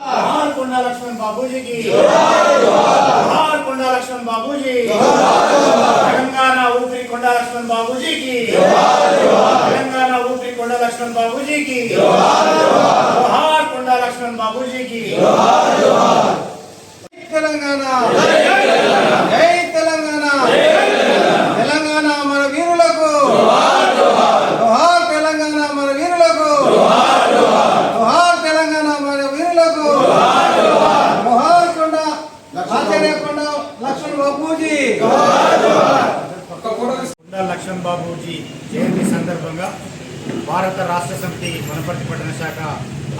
हार बाबू जी की बाबू जी तेलंगाना ऊपरी लक्ष्मण बाबू जी की तेलंगाना ऊपरी कुंडा लक्ष्मण बाबू जी की हार कुंडा लक्ष्मण बाबू जी की तेलंगाना जय బాబూజీ కొండ లక్ష్మణ్ బాబూజీ జయంతి సందర్భంగా భారత రాష్ట్ర సమితి వనపర్తి పట్టణ శాఖ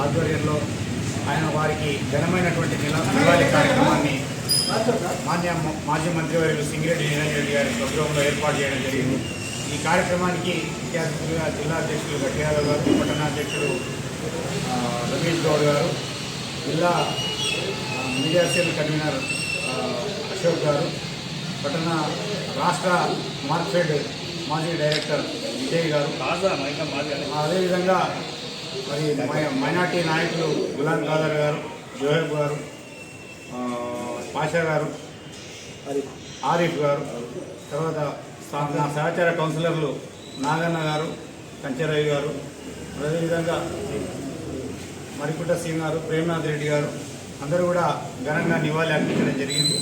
ఆధ్వర్యంలో ఆయన వారికి ఘనమైనటువంటి నివాళి కార్యక్రమాన్ని మాన్య మాజీ మంత్రివర్యులు సింగిరెడ్డి నిరంజన్ గారి స్వగృహంలో ఏర్పాటు చేయడం జరిగింది. ఈ కార్యక్రమానికి ముఖ్య అతిథులుగా జిల్లా అధ్యక్షులు గట్టియాల గారు పట్టణ అధ్యక్షుడు రమేష్ గౌడ్ గారు జిల్లా media cell convener Ashok garu పట్టణ రాష్ట్ర మార్కెట్ మాజీ డైరెక్టర్ విజయ్ గారు. అదేవిధంగా మరి మైనార్టీ నాయకులు గులాం ఖాదర్ గారు జోహెబ్ గారు పాషా గారు ఆరిఫ్ గారు తర్వాత నా సహచార కౌన్సిలర్లు నాగన్న గారు కంచెరవి గారు అదేవిధంగా మరికుట సింగ్ గారు ప్రేమనాథ్ రెడ్డి గారు అందరూ కూడా ఘనంగా నివాళి అర్పించడం జరిగింది.